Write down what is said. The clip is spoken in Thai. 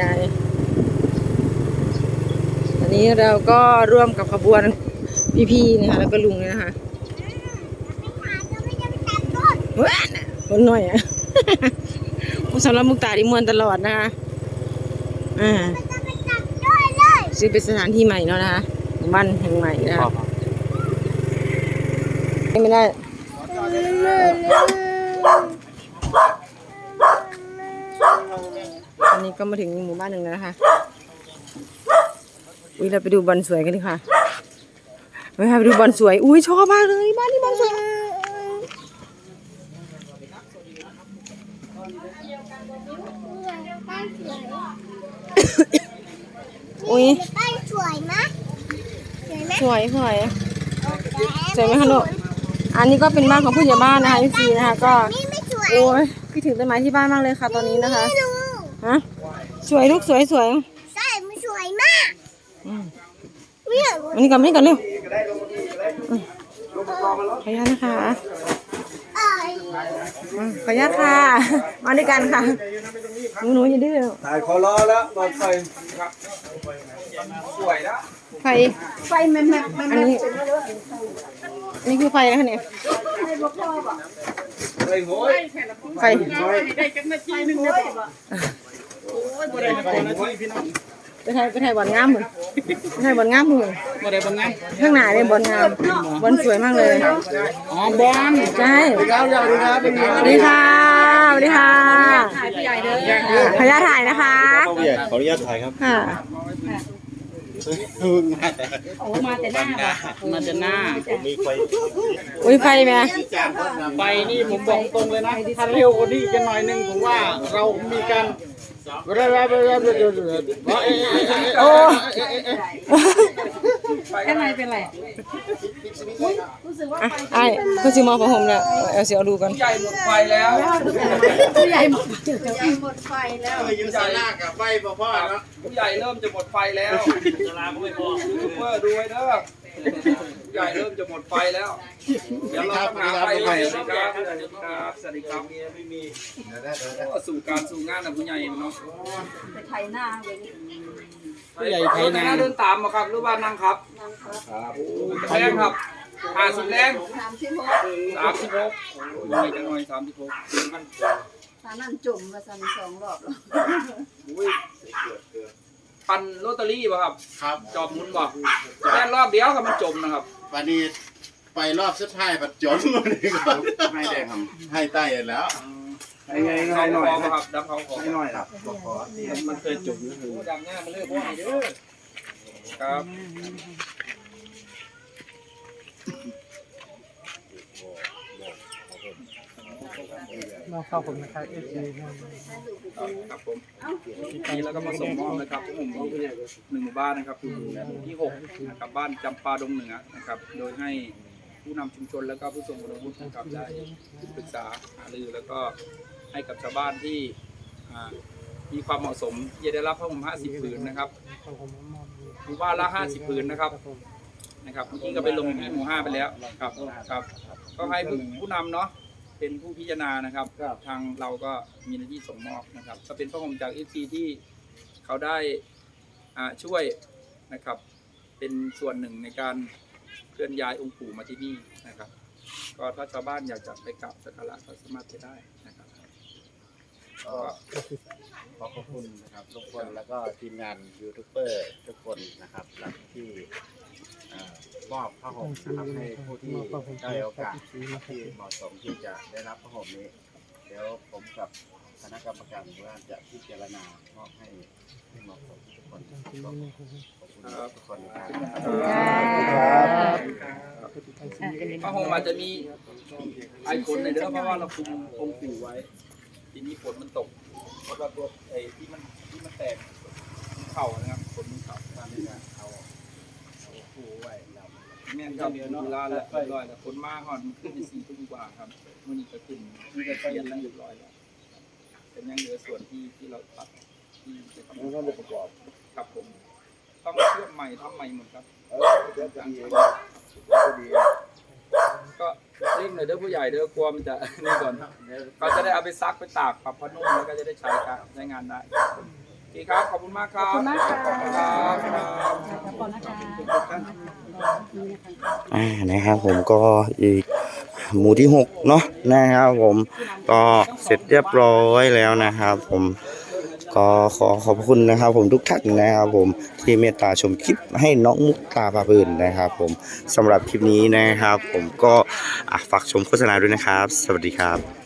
ยายอันนี้เราก็ร่วมกับขบวนพี่ๆนะคะแล้วก็ลุงเนี่ยนะคะเว้ยน่ะคนหน่อยอะสำหรับมุกตาดิมวนตลอดนะคะอ่าซึ่งเป็นสถานที่ใหม่เนาะนะคะหมู่บ้านแห่งใหม่นะคะไม่ได้ ตอนนี้ก็มาถึงหมู่บ้านหนึ่งแล้วนะคะอุ้ยเราไปดูบอลสวยกันดีค่ะไปค่ะไปดูบอลสวย อุ้ยชอบมากเลยบ้านนี้บอลสวยบ้านสวยอุ้ยบ้านสวยไหมสวยไหมสวยสวยสวยไหมคะลูกอันนี้ก็เป็นบ้านของผู้ใหญ่บ้านนะคะพี่ซีนะคะก็นี่ไม่สวยโอ้ยคิดถึงต้นไม้ที่บ้านมากเลยค่ะตอนนี้นะคะไม่รู้ ฮะสวยลูกสวยสวยใช่มันสวยมากอืมเนี่ยอันนี้ก่อนอันนี้ก่อนเร็วอืมขออนุญาตนะคะเอ้ยอืมขออนุญาตค่ะ มาด้วยกันค่ะ หนูหนูอย่าดื้อถ่ายคอรอแล้วมาไฟสวยนะไฟ ไฟแม่แม่อันนี้อันนี้คือไฟนะคะเนี่ยไฟโห้ ยไฟไปถ่ายไปถ่ายบอลงามเหมือนไปถ่ายบอลงามเหมือนบ่ได้บ่งามข้างหน้าเนี่ยบอลงามบอลสวยมากเลยอ๋อบอลใช่ครับยาวดีครับเป็นไงสวัสดีค่ะสวัสดีค่ะถ่ายพี่ใหญ่เด้อขออนุญาตถ่ายนะคะผู้ใหญ่ขออนุญาตถ่ายครับค่ะมาแต่หน้าผมมีไฟอุ้ยไฟไหมไปนี่ผมบอกตรงเลยนะถ้าเร็วกว่านี้อีกหน่อยหนึงผมว่าเรามีการ เรื่อยๆเรื่อยๆเรื่อยๆเรื่อยๆเอ๊ะเอ๊ะเอ๊ะเอ๊ะโอ้อะไอ้คุณสิมองผ้าห่มเนี่ยเอาเสียวดูกันใหญ่หมดไฟแล้วผู้ใหญ่หมดไฟแล้วยืนสารากับไฟพ่อๆแล้วผู้ใหญ่เริ่มจะหมดไฟแล้วสาราก็ไม่พอยูทูบเบอดูไว้เด้อ ใหญ่เริ่มจะหมดไฟแล้ว เดี๋ยวเราต้องหาไฟใหม่ครับสวัสดีครับสวัสดีครับไม่มีสู่การสู่งานนะผู้ใหญ่เนาะผู้ใหญ่ไทยนาเดินตามมาครับหรือว่านั่งครับนั่งครับแรงครับห้าสิบแรงสามสิบหกสามสิบหกโอ้ยจังหน่อยสามสิบหกตอนนั้นจุ่มมาสั่นสองรอบแล้ว อุ้ยปันลอตเตอรี่ป่ะครับ ครับจอบหมุนบ่แค่รอบเดียวครับมันจมนะครับ วันนี้ไปรอบสุดท้ายปัดจนวันนี้ก็ให้แดงครับให้ใต้แล้วให้ไงให้หน่อยครับดับเขาขอให้หน่อยครับขอมันเคยจมนะคือดังหน้ามันเลือกพวกนี้เด้อครับ มาเข้าผมนะครับเอฟซีครับผมนี่แล้วก็มาส่งมอบนะครับพวกผมหนึ่งหมู่บ้านนะครับหมู่ที่หกนะครับบ้านจำปาดงเหนือนะครับ โดยให้ผู้นำชุมชนแล้วก็ผู้ทรงคุณวุฒินะครับได้ปรึกษาหารือแล้วก็ให้กับชาวบ้านที่มีความเหมาะสมจะได้รับผ้าห่ม50ผืนนะครับหมู่บ้านละ 50ผืนนะครับนะครับเมื่อกี้ก็ไปลงที่หมู่ห้าไปแล้วครับครับ ก็ให้ผู้นำเนาะ เป็นผู้พิจารณานะครับ ทางเราก็มีหน้าที่ส่งมอบนะครับ ก็เป็นผ้าห่มจากเอซีที่เขาได้อ่าช่วยนะครับ เป็นส่วนหนึ่งในการเคลื่อนย้ายองค์ปู่มาที่นี่นะครับ ก็ถ้าชาวบ้านอยากจะไปกราบสักการะก็สามารถไปได้นะครับก็ ขอขอบคุณนะครับทุกคนแล้วก็ทีมงานยูทูบเบอร์ทุกคนนะครับหลังที่เอ่อมอบผ้าห่มนะครับให้ผู้ที่ได้โอกาสที่เหมาะสมที่จะได้รับผ้าห่มนี้ เดี๋ยวผมกับคณะกรรมการว่าจะพิจารณามอบให้ที่เหมาะสมทุกคนขอบคุณทุกคนนะครับผ้าห่มอาจจะมีไอคนในเด้อเพราะว่าเราคุมองค์ปู่ไว้ ทีนี้ฝนมันตกเพราะว่าตัวไอ้ที่มันที่มันแตกเข่านะครับฝนมันเข่าตามนี้นะเอาเอาปู่ไว้แล้ว แม่นครับเวลาแล้วเรียบร้อยแล้วฝนมาก่อนมันขึ้นไปสี่ทุ่มกว่าครับมันนี่ก็ขึ้นนี่ก็เปลี่ยนแล้วเรียบร้อยแล้วเป็นยังเหลือส่วนที่ที่เราตัดที่จะต้องประกอบครับผม ต้องเชื่อมใหม่ทำใหม่หมดครับก็เร่งหน่อยเด้อผู้ใหญ่เด้อกลัวมันจะนี่ก่อนเขาจะได้เอาไปซักไปตากปรับผ้านุ่มแล้วก็จะได้ใช้การใช้งานได้ เคครับ ขอบคุณมากครับขอบคุณมากครับครับอ่านะครับผมก็อีกหมู่ที่หกเนาะนะครับผมก็เสร็จเรียบร้อยแล้วนะครับ ผมก็ขอขอบคุณนะครับ ผมทุกท่านนะครับผมที่เมตตาชมคลิปให้น้องมุกตาปาปืนนะครับ ผมสำหรับคลิปนี้นะครับ ผมก็ฝากชมโฆษณาด้วยนะครับ สวัสดีครับ